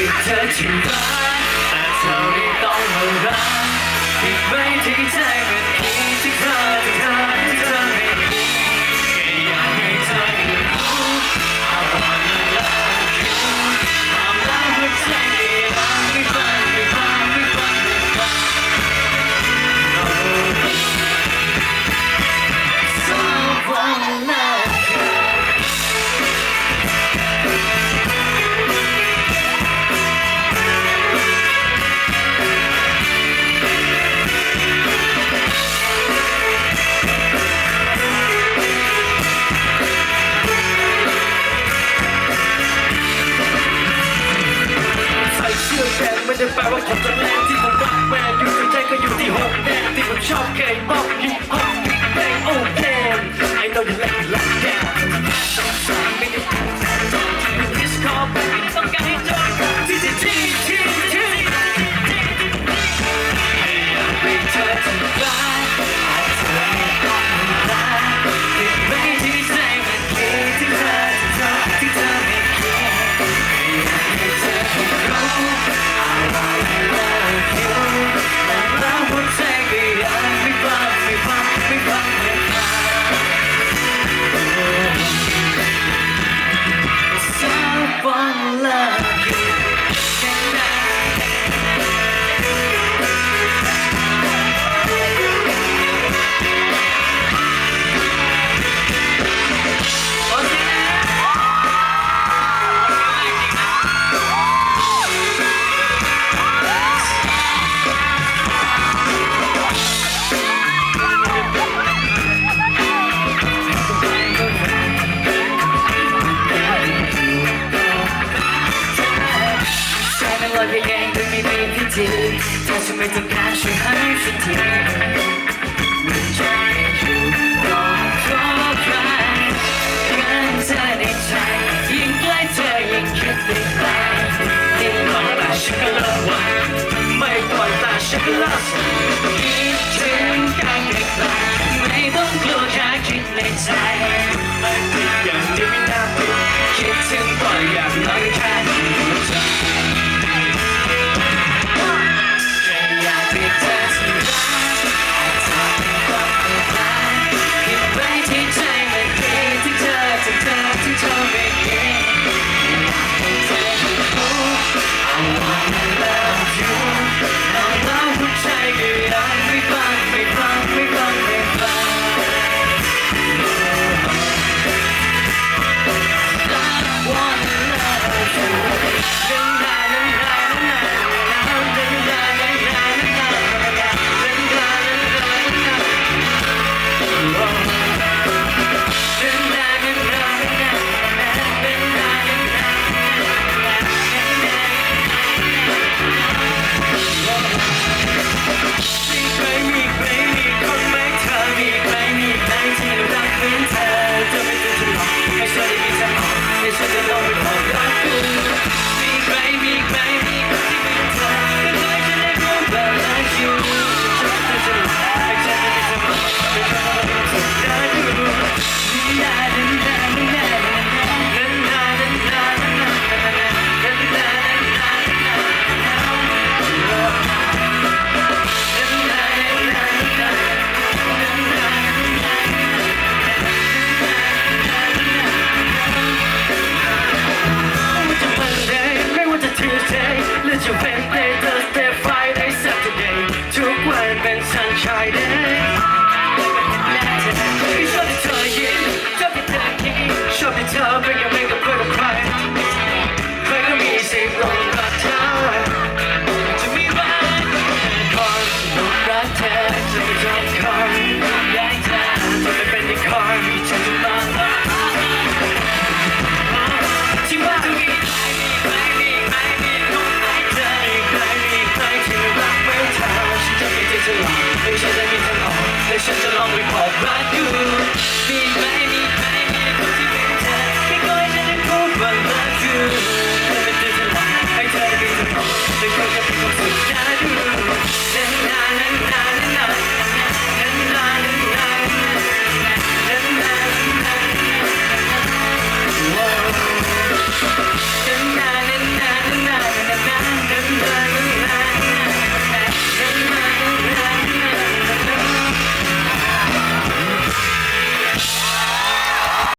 Take me to Cuba. I told don't hold on. He made me take it. แปลว่าผมจะแล่ที่ผมรักแม่อยู่กัใจก็อยู่ที่หกแน่ที่ผมชอบเคยบอกยิ่ง ทำไม่ต้องการช่วยให้ฉันเถอะมันใจอยู่รอขอใครงั้นเธอในใจยิ่งใกล้เธอยิ่งคิดไปไกลยิ่งมองตาฉันก็ละว้ไม่ปล่อยตาฉันก็ละคิดถึงกันไกลไม่ต้องกลัวแค่คิดในใจมันอย่างนี้ไม่น่าปิดคิดถึงบ่อยอยากนอยแค่ sunshine